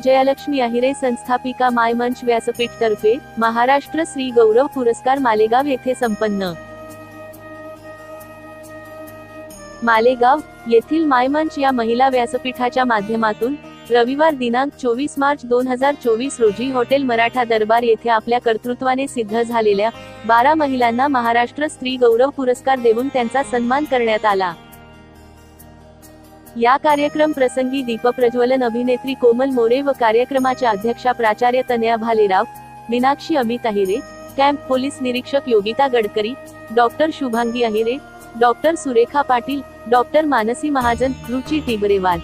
विजयालक्ष्मी अहिरे संस्थापिका मायमंच व्यासपीठ तर्फे. महाराष्ट्र श्री गौरव पुरस्कार मालेगाव येथे संपन्न. मालेगाव येथील मायमंच या महिला व्यासपीठाच्या माध्यमातून रविवार दिनांक चोवीस मार्च दोन हजार चोवीस रोजी हॉटेल मराठा दरबार येथे आपल्या कर्तृत्वाने सिद्ध झालेल्या बारा महिलांना महाराष्ट्र स्त्री गौरव पुरस्कार देऊन त्यांचा सन्मान करण्यात आला. या कार्यक्रम प्रसंगी दीपप्रज्वलन अभिनेत्री कोमल मोरे व कार्यक्रमाच्या अध्यक्षा प्राचार्य तनया भालेराव मीनाक्षी अमित अहिरे कॅम्प पोलीस निरीक्षक Yogita Gadkari doctor Shubhangi Ahire doctor Surekha Patil doctor Manasi Mahajan Ruchi Tibrewal.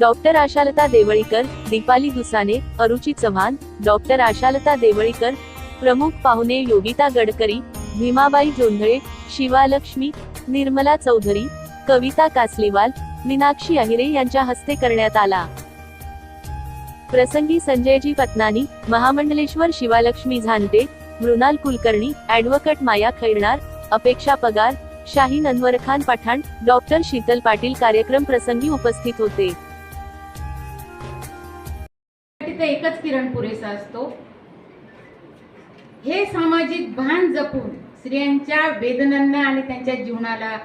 Doctor Ashalata Deolikar Deepali Dusane अरुची Chavan doctor Ashalata Deolikar प्रमुख पाहुणे योगिता गडकरी भीमाबाई जोंधळे शिवालक्ष्मी निर्मला चौधरी कविता कासलीवाल मीनाक्षी अहिरे यांच्या हस्ते करण्यात आला. प्रसंगी संजयजी पत्नानी महामंडलेश्वर शिवालक्ष्मी झांटे मृणाल कुलकर्णी ऍडव्होकेट माया खैरणार अपेक्षा पगार शाहीन अनवर खान पठाण डॉक्टर शीतल पाटील कार्यक्रम प्रसंगी उपस्थित होते. तिथे एकच किरण पुरेसा असतो. हे सामाजिक भान जपून स्त्रियांच्या वेदनांना आणि त्यांच्या जीवनाला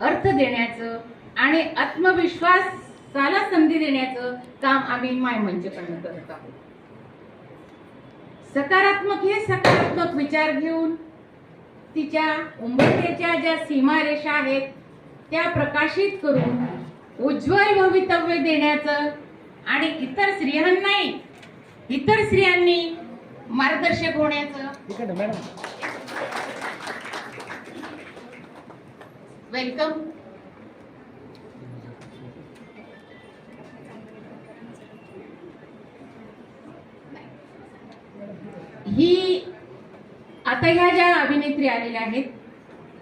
अर्थ देण्याचं आणि आत्मविश्वासाला संधी देण्याचं काम आम्ही मायमंचकडनं करत आहोत. सकारात्मक हे सकारात्मक विचार घेऊन तिच्या उंबरतेच्या ज्या सीमारेषा आहेत त्या प्रकाशित करून उज्ज्वल भवितव्य देण्याचं आणि इतर स्त्रियांनाही इतर स्त्रियांनी मार्गदर्शक होण्याचं वेलकम. ही आता ह्या ज्या अभिनेत्री आलेल्या आहेत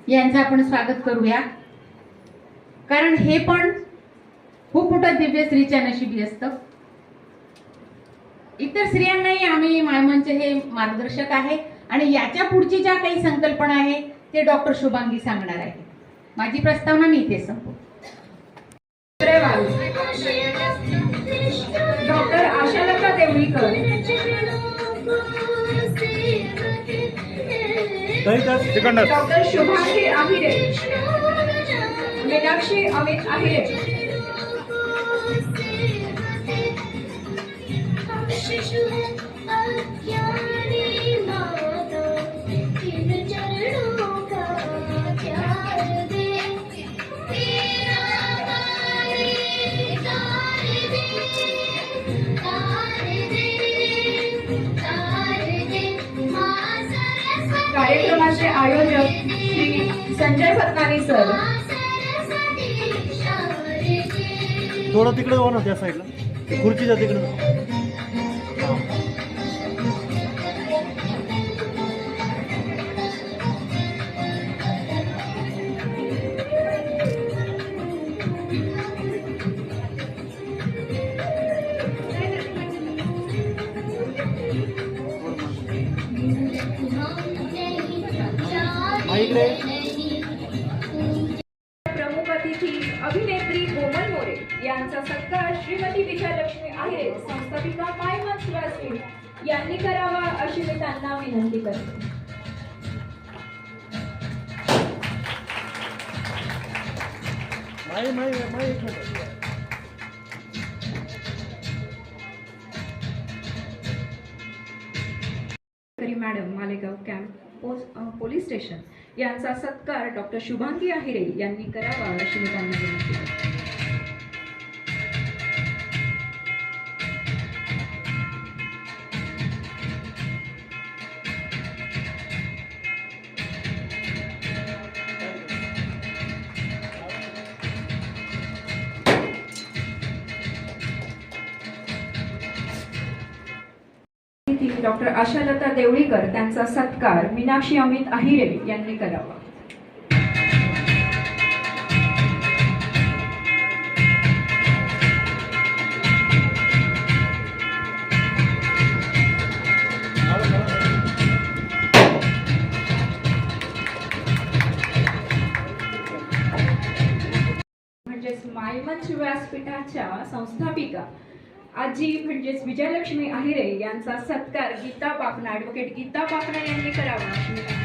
यांचं आपण स्वागत करूया. कारण हे पण खूप मोठं दिव्य स्त्रीच्या नशिबी असतं. इतर स्त्रियांनाही आम्ही मायमनचे हे मार्गदर्शक आहे. आणि याच्या पुढची ज्या काही संकल्पना आहे ते डॉक्टर शुभांगी सांगणार आहे माझी प्रस्तावना मी इथे संपू डॉक्टर आशालता देवळीकर. डॉक्टर शुभांगी आहिरे मीनाक्षी अमित आहिरे शिशु अज्ञानी शारदे थोडं तिकडे हो ना त्या साईडला. खुर्चीच्या तिकडे. आहे माई एक मिनिट. मॅडम मालेगाव कॅम्प पोस पोलीस स्टेशन यांचा सत्कार डॉक्टर शुभांगी आहिरे यांनी करावा अशी मी त्यांना विनंती करते डॉक्टर आशालता देवळीकर त्यांचा सत्कार मीनाक्षी अमित अहिरे यांनी करावा. म्हणजेच मायमंच व्यासपीठाच्या संस्थापिका आजी म्हणजेच विजयलक्ष्मी आहिरे यांचा सत्कार गीता पापना ॲडव्होकेट गीता पापना यांनी करावा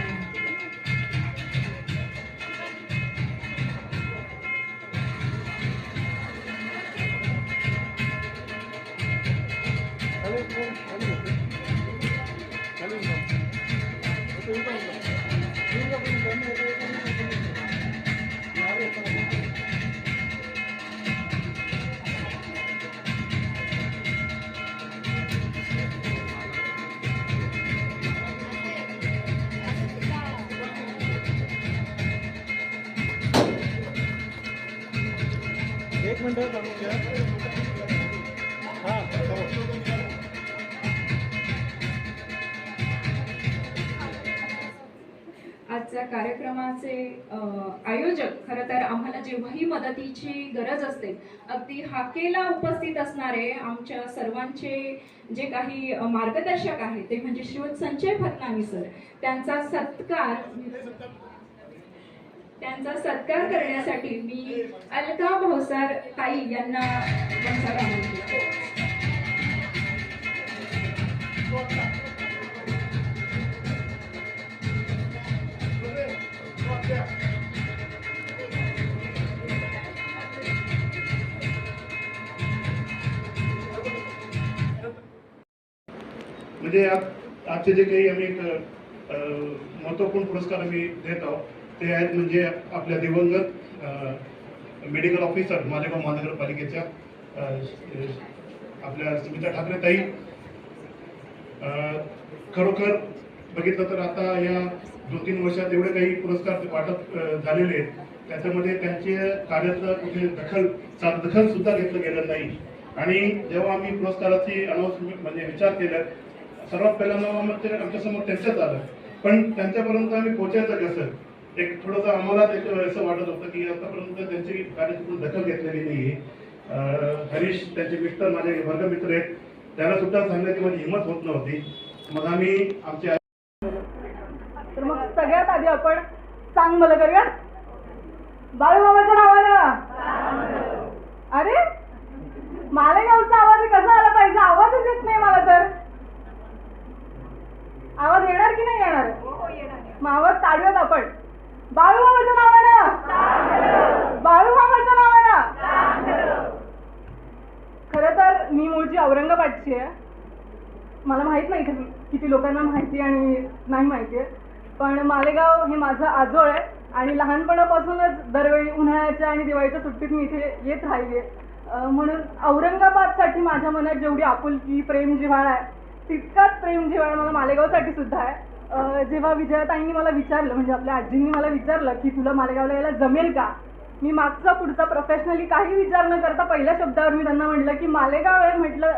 Thank you. त्यांना विनंती. हां आजच्या कार्यक्रमाचे आयोजक खरं तर आम्हाला जेव्हाही मदतीची गरज असते अगदी हाकेला उपस्थित असणारे आमच्या सर्वांचे जे काही मार्गदर्शक आहेत ते म्हणजे श्रीयुत संजय फतनामी सर त्यांचा सत्कार त्यांचा सत्कार करण्यासाठी मी अलका भोसार ताई यांना म्हणजे आजचे जे काही आम्ही एक महत्त्वपूर्ण पुरस्कार आम्ही देत आहोत ते आहेत म्हणजे आपल्या दिवंगत मेडिकल ऑफिसर मालेगाव महानगरपालिकेच्या आपल्या सुमिता ठाकरे ताई. खरोखर बघितलं तर आता या दोन तीन वर्षात एवढे काही पुरस्कार वाटप झालेले आहेत. त्याच्यामध्ये त्यांचे कार्याचं कुठे दखल दखल सुद्धा घेतलं गेलं नाही. आणि जेव्हा आम्ही पुरस्काराची अनाऊन्समेंट म्हणजे विचार केला सर्वात पहिल्यांदा मग ते आमच्यासमोर त्यांच्याच आलं. पण त्यांच्यापर्यंत आम्ही पोहोचायचं कसं? एक थोडंसं आम्हाला त्याचं असं वाटत होतं की आतापर्यंत त्यांची कार्याची कुठे दखल घेतलेली नाही हरीश त्यांचे मिस्टर माझे वर्गमित्र आहेत. त्यांना सुद्धा सांगण्याची माझी हिंमत होत नव्हती. मग आम्ही आमच्या तर मग सगळ्यात आधी आपण सांग मला करूया बाळूमामाच्या नावानं. अरे मालेगावचा आवाज कसा आला पाहिजे? आवाजच येत नाही मला तर. आवाज येणार की नाही येणार. मग आवाज काढूयात आपण. बाळूमामाच्या नावानं. बाळूमामाच्या नावानं. खरं तर मी मूळची औरंगाबादची आहे. मला माहीत नाही इथे किती लोकांना माहिती आणि नाही माहिती आहे. पण मालेगाव हे माझं आजोळ आहे आणि लहानपणापासूनच दरवेळी उन्हाळ्याच्या आणि दिवाळीच्या सुट्टीत मी इथे येत राहिली आहे. म्हणून औरंगाबादसाठी माझ्या मनात जेवढी आपुलकी प्रेम जिव्हाळा आहे तितकाच प्रेम जिव्हाळा मला मालेगावसाठी सुद्धा आहे. जेव्हा विजयाताईंनी मला विचारलं म्हणजे आपल्या आजींनी मला विचारलं की तुला मालेगावला यायला जमेल का? मी मागचा पुढचा प्रोफेशनली काही विचार न करता पहिल्या शब्दावर मी त्यांना म्हटलं की मालेगाव आहे म्हटलं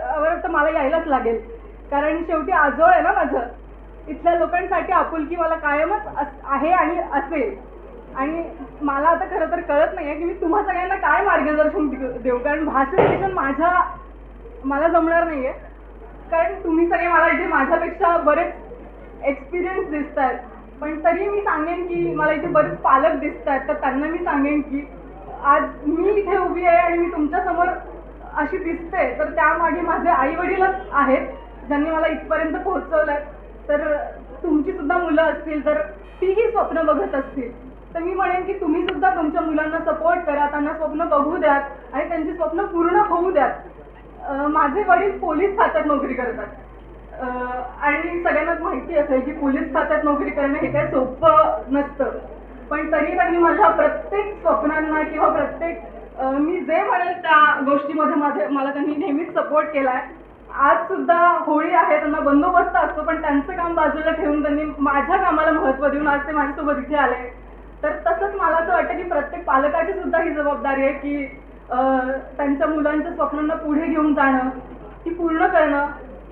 तर मला यायलाच लागेल. कारण शेवटी आजोळ आहे ना माझं. इथल्या लोकांसाठी आपुलकी मला कायमच अस- आहे आणि असेल. आणि मला आता खरं तर कळत नाही आहे की मी तुम्हा सगळ्यांना काय मार्गदर्शन देऊ? कारण भाषण माझ्या मला जमणार नाही आहे कारण तुम्ही सगळे मला इथे माझ्यापेक्षा बरेच एक्सपिरियन्स दिसत आहेत पण तरी मी सांगेन की मला इथे बरेच पालक दिसत आहेत तर त्यांना मी सांगेन की आज मी इथे उभी आहे आणि मी तुमच्यासमोर अशी दिसते. तर त्यामागे माझे आई वडीलच आहेत ज्यांनी मला इथपर्यंत पोहोचवलं आहे तर तुमची सुद्धा मुलं असतील तर तीही स्वप्न बघत असतील. तर मी म्हणेन की तुम्ही सुद्धा तुमच्या मुलांना सपोर्ट करा त्यांना स्वप्न बघू द्यात आणि त्यांची स्वप्न पूर्ण होऊ द्यात. माझे वडील पोलीस खात्यात नोकरी करतात. आणि सगळ्यांनाच माहिती असेल की पोलीस खात्यात नोकरी करणं हे काही सोपं नसतं. पण तरी त्यांनी माझ्या प्रत्येक स्वप्नांना किंवा प्रत्येक मी जे म्हणेल त्या गोष्टीमध्ये माझे मला त्यांनी नेहमीच सपोर्ट केला आहे आज सुद्धा होळी आहे त्यांना बंदोबस्त असतो पण त्यांचं काम बाजूला ठेवून त्यांनी माझ्या कामाला महत्त्व देऊन आज ते माझ्यासोबत इथे आले. तर तसंच मला असं वाटतं की प्रत्येक पालकाची सुद्धा ही जबाबदारी आहे की त्यांच्या मुलांच्या स्वप्नांना पुढे घेऊन जाणं ती पूर्ण करणं.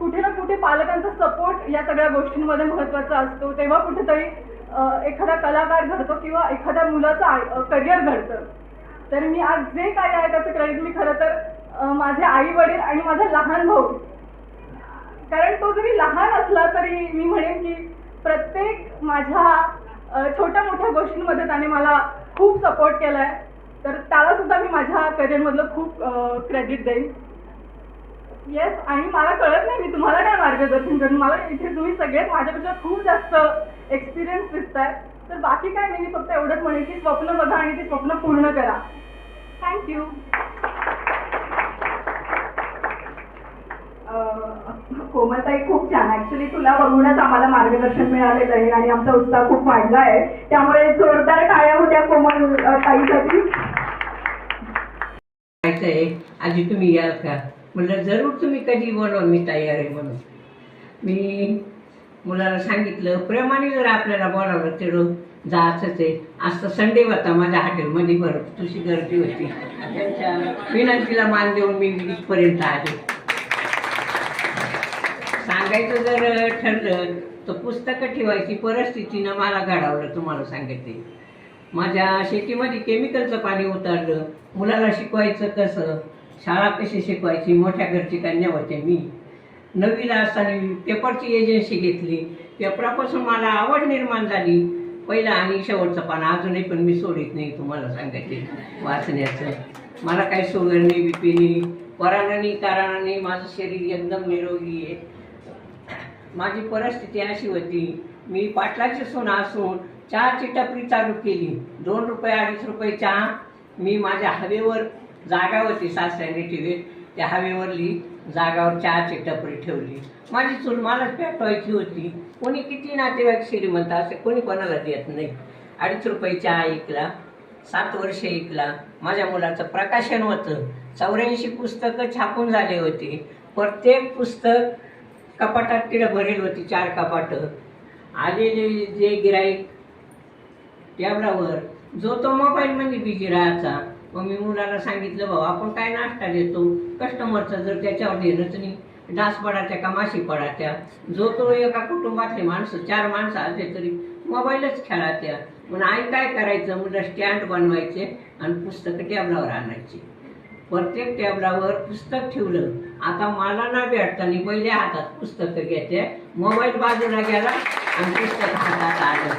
कुठे ना कुठे पालकांचा सपोर्ट या सगळ्या गोष्टींमध्ये महत्त्वाचा असतो. तेव्हा कुठेतरी एखादा कलाकार घडतो किंवा एखाद्या मुलाचं करिअर घडतं. तर मी आज जे काय आहे त्याचं क्रेडिट मी खरं तर माझे आई वडील आणि माझा लहान भाऊ. कारण तो जरी लहान असला तरी मी म्हणेन की प्रत्येक माझ्या छोट्या मोठ्या गोष्टींमध्ये त्याने मला खूप सपोर्ट केला आहे तर त्याला सुद्धा मी माझ्या करिअरमधलं खूप क्रेडिट देईन. येस आणि मला कळत नाही मी तुम्हाला काय मार्गदर्शन करून मला इथे तुम्ही सगळेच माझ्यापेक्षा खूप जास्त एक्सपिरियन्स दिसताय. तर बाकी काय नाही मी फक्त एवढंच म्हणेन की स्वप्न बघा आणि ते स्वप्न पूर्ण करा. थँक्यू कोमलताई खूप छान. ऍक्च्युली तुला बघूनच आम्हाला मार्गदर्शन मिळालेलं आहे आणि आमचा उत्साह खूप वाढला आहे. त्यामुळे जोरदार टाळ्या होत्या कोमल ताईसाठी. आज तुम्ही याल का? म्हणलं जरूर तुम्ही कधी बोलवा मी तयार आहे म्हणून. मी मुलाला सांगितलं प्रेमाने जर आपल्याला बोलावलं तेवढं जायचंच आहे. आज तर संडे होता माझ्या हॉटेलमध्ये भर तुझी गर्दी होती. त्यांच्या विनंतीला मान देऊन मी इथपर्यंत आले. सांगायचं जर ठरलं तर पुस्तकं ठेवायची परिस्थितीनं मला घडवलं तुम्हाला सांगितले माझ्या शेतीमध्ये केमिकलचं पाणी उतरलं. मुलाला शिकवायचं कसं? शाळा कशी शिकवायची? मोठ्या घरची कन्या होते मी. नवीन असताना मी पेपरची एजन्सी घेतली. पेपरापासून मला आवड निर्माण झाली. पहिलं आणि शेवटचं पान अजूनही पण मी सोडित नाही तुम्हाला सांगायचे. वाचण्याचं. मला काही शुगर नाही बीपी नाही. पराणाने कारणाने माझं शरीर एकदम निरोगी आहे. माझी परिस्थिती अशी होती. मी पाटलाची सून असून चहाची टपरी चालू केली. दोन रुपये अडीच रुपये चहा मी माझ्या हवेवर जागा होती सासऱ्याने ठेवी त्या हवेवरली जागावर चहाची टपरी ठेवली. माझी चूल मलाच पेटवायची होती. कोणी किती नातेवाईक श्रीमंत असे कोणी कोणाला देत नाही. अडीच रुपये चहा ऐकला सात वर्ष ऐकला. माझ्या मुलाचं प्रकाशन होतं. चौऱ्याऐंशी पुस्तकं छापून झाले होते. प्रत्येक पुस्तक कपाटात तिला भरेल होती चार कपाटं. आलेले जे गिराईक टॅबलावर जो तो मोबाईलमध्ये बिझी राहायचा मग मी मुलाला सांगितलं भाऊ आपण काय नाश्ता देतो? कस्टमरचा जर त्याच्यावर देणंच नाही डास पडात्या का माशी पडात्या जो तो एका कुटुंबातले माणसं चार माणसं असले तरी मोबाईलच खेळात्या पण आई काय करायचं? मुलं स्टँड बनवायचे आणि पुस्तकं टेबलावर आणायची. प्रत्येक टेबलावर पुस्तक ठेवलं. आता मला ना भेटताना पहिले हातात पुस्तकं घेते मोबाईल बाजूला गेला आणि पुस्तक हातात आलं.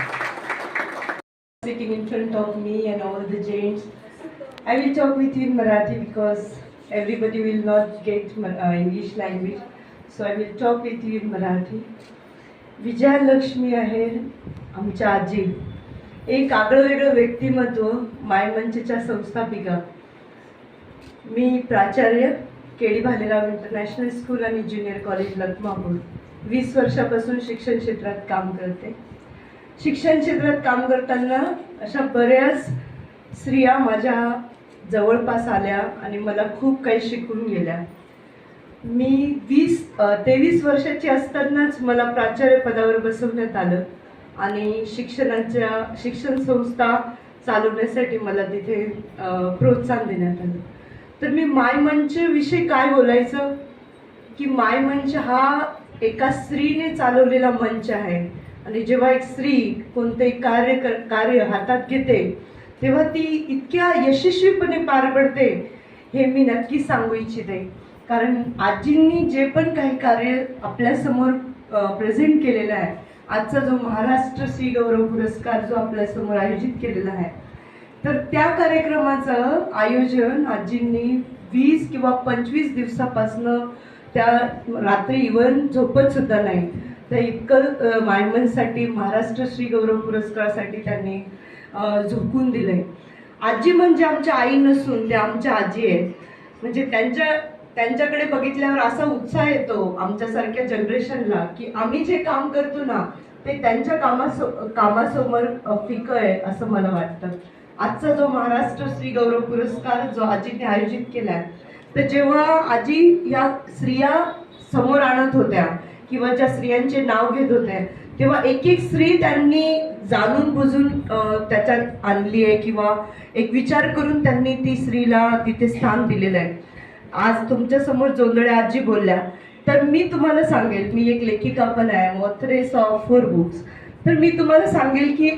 Sitting in front of me and all the gents I will talk with you in Marathi because everybody will not get uh, English language. So I will talk with you in Marathi. Vijayalakshmi आहे आमच्या आजी एक आगळं वेगळं व्यक्तिमत्व मायमंचच्या संस्थापिका मी प्राचार्य केडी भालेराव इंटरनॅशनल स्कूल आणि ज्युनियर कॉलेज लखमापूर वीस वर्षापासून शिक्षण क्षेत्रात काम करते शिक्षण क्षेत्रात काम करताना अशा बऱ्याच स्त्रिया माझ्या जवळपास आल्या आणि मला खूप काही शिकून गेल्या. मी वीस तेवीस वर्षाची असतानाच मला प्राचार्य पदावर बसवण्यात आलं आणि शिक्षणाच्या शिक्षण संस्था चालवण्यासाठी मला तिथे प्रोत्साहन देण्यात आलं. तर मी मायमंच विषयी काय बोलायचं? की मायमंच हा एका स्त्रीने चालवलेला मंच आहे. आणि जेव्हा एक स्त्री कोणतेही कार्य कर कार्य हातात घेते तेव्हा ती इतक्या यशस्वीपणे पार पडते हे मी नक्की सांगू इच्छिते. कारण आजींनी जे पण काही कार्य आपल्यासमोर प्रेझेंट केलेलं आहे आजचा जो महाराष्ट्र श्री गौरव पुरस्कार जो आपल्यासमोर आयोजित केलेला आहे तर त्या कार्यक्रमाचं आयोजन आजींनी वीस किंवा पंचवीस दिवसापासनं त्या रात्री इवन झोपत सुद्धा नाही तर इतकं मायमनसाठी महाराष्ट्र श्री गौरव पुरस्कारासाठी त्यांनी अ, झोकून दिलंय. आजी म्हणजे आमच्या आई नसून त्या आमच्या आजी आहेत. म्हणजे त्यांच्या त्यांच्याकडे बघितल्यावर असा उत्साह येतो आमच्यासारख्या जनरेशनला की आम्ही जे काम करतो ना ते त्यांच्या कामासो कामासमोर फिकं आहे असं मला वाटतं. आजचा जो महाराष्ट्र श्री गौरव पुरस्कार जो आजीने आयोजित केलाय तर जेव्हा आजी या स्त्रिया समोर आणत होत्या किंवा ज्या स्त्रियांचे नाव घेत होत्या तेव्हा एक एक स्त्री त्यांनी जाणून बुजून त्याच्यात आणली आहे किंवा एक विचार करून त्यांनी ती स्त्रीला तिथे स्थान दिलेलं आहे. आज तुमच्यासमोर आजी बोलल्या तर मी तुम्हाला सांगेल मी एक लेखिका पण आहे ऑथरेस ऑफ फोर बुक्स तर मी तुम्हाला सांगेल की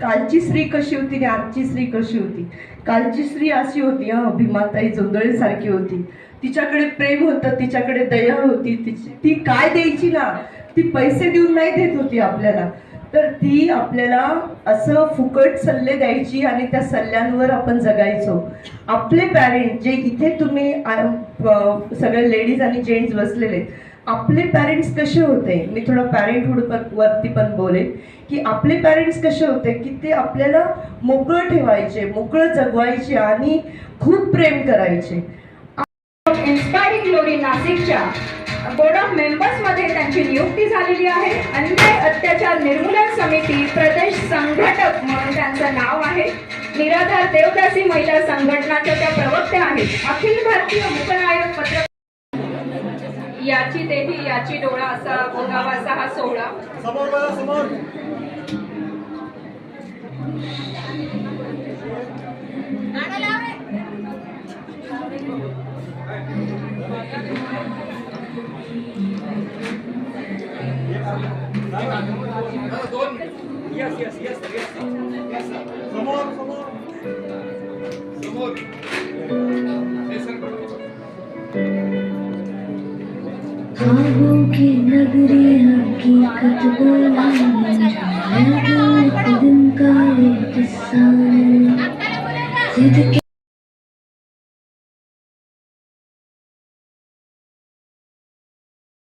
कालची स्त्री कशी होती आणि आजची स्त्री कशी होती. कालची स्त्री अशी होती हा भीमाताई जोंदळेसारखी होती. तिच्याकडे प्रेम होतं तिच्याकडे दया होती तिची ती काय द्यायची ना? ती पैसे देऊन नाही देत होती आपल्याला. तर ती आपल्याला असं फुकट सल्ले द्यायची आणि त्या सल्ल्यांवर आपण जगायचो. आपले पॅरेंट जे इथे तुम्ही सगळे लेडीज आणि जेंट्स बसलेले आपले पॅरेंट्स कसे होते? मी थोडं पॅरेंटहूड वरती पण बोलेन. की आपले पॅरेंट्स कसे होते? की ते आपल्याला मोकळं ठेवायचे मोकळं जगवायचे आणि खूप प्रेम करायचे. इन्स्पायरिंग ग्लोरी नाशिकच्या बोर्ड ऑफ मेंबर्समध्ये त्यांची नियुक्ती झालेली आहे. अन्याय अत्याचार निर्मूलन समिती प्रदेश संघटक म्हणून त्यांचं नाव आहे. निराधार देवदासी महिला संघटनाच्या त्या प्रवक्त्या आहेत. अखिल भारतीय मुकनायक पत्र याची तेही याची डोळा असा बोलावा असा हा सोहळा. समोर बघा समोर. समोर. समोर की नगरी हकीकत बोला दिन का एक किस्सा